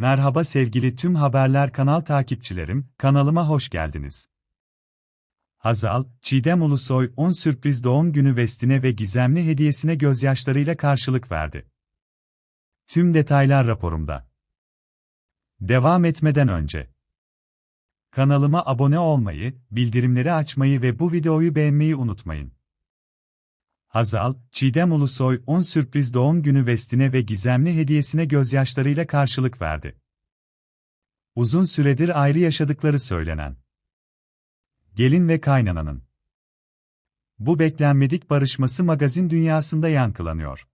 Merhaba sevgili tüm haberler kanal takipçilerim, kanalıma hoş geldiniz. Hazal, Çiğdem Ulusoy 10 sürpriz doğum günü vestine ve gizemli hediyesine gözyaşlarıyla karşılık verdi. Tüm detaylar raporumda. Devam etmeden önce kanalıma abone olmayı, bildirimleri açmayı ve bu videoyu beğenmeyi unutmayın. Hazal, Çiğdem Ulusoy 10 sürpriz doğum günü vestine ve gizemli hediyesine gözyaşlarıyla karşılık verdi. Uzun süredir ayrı yaşadıkları söylenen. Gelin ve kaynananın. Bu beklenmedik barışması magazin dünyasında yankılanıyor.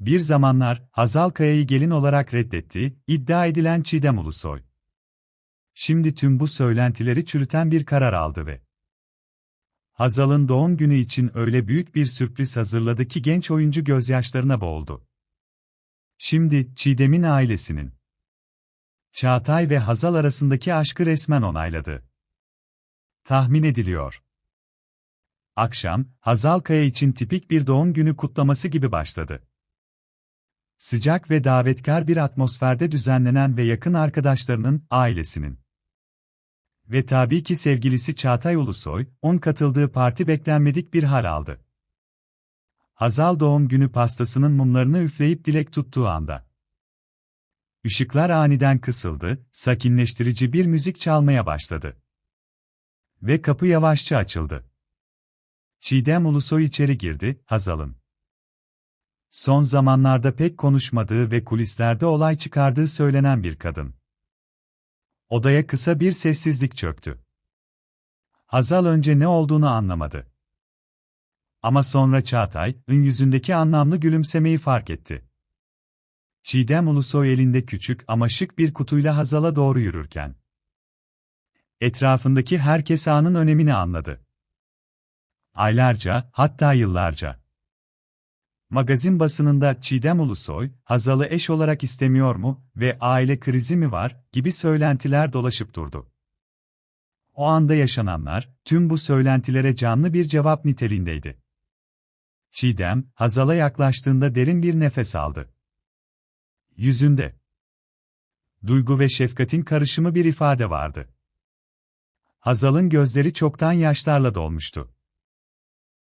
Bir zamanlar Hazal Kaya'yı gelin olarak reddetti, iddia edilen Çiğdem Ulusoy. Şimdi tüm bu söylentileri çürüten bir karar aldı ve Hazal'ın doğum günü için öyle büyük bir sürpriz hazırladı ki genç oyuncu gözyaşlarına boğuldu. Şimdi Çiğdem'in ailesinin Çağatay ve Hazal arasındaki aşkı resmen onayladı. Tahmin ediliyor. Akşam, Hazal Kaya için tipik bir doğum günü kutlaması gibi başladı. Sıcak ve davetkar bir atmosferde düzenlenen ve yakın arkadaşlarının, ailesinin ve tabii ki sevgilisi Çağatay Ulusoy, on katıldığı parti beklenmedik bir hal aldı. Hazal doğum günü pastasının mumlarını üfleyip dilek tuttuğu anda. Işıklar aniden kısıldı, sakinleştirici bir müzik çalmaya başladı. Ve kapı yavaşça açıldı. Çiğdem Ulusoy içeri girdi, Hazal'ın. Son zamanlarda pek konuşmadığı ve kulislerde olay çıkardığı söylenen bir kadın. Odaya kısa bir sessizlik çöktü. Hazal önce ne olduğunu anlamadı. Ama sonra Çağatay, ın yüzündeki anlamlı gülümsemeyi fark etti. Çiğdem Ulusoy elinde küçük ama şık bir kutuyla Hazal'a doğru yürürken. Etrafındaki herkes anın önemini anladı. Aylarca, hatta yıllarca. Magazin basınında Çiğdem Ulusoy, Hazal'ı eş olarak istemiyor mu ve aile krizi mi var gibi söylentiler dolaşıp durdu. O anda yaşananlar, tüm bu söylentilere canlı bir cevap niteliğindeydi. Çiğdem, Hazal'a yaklaştığında derin bir nefes aldı. Yüzünde duygu ve şefkatin karışımı bir ifade vardı. Hazal'ın gözleri çoktan yaşlarla dolmuştu.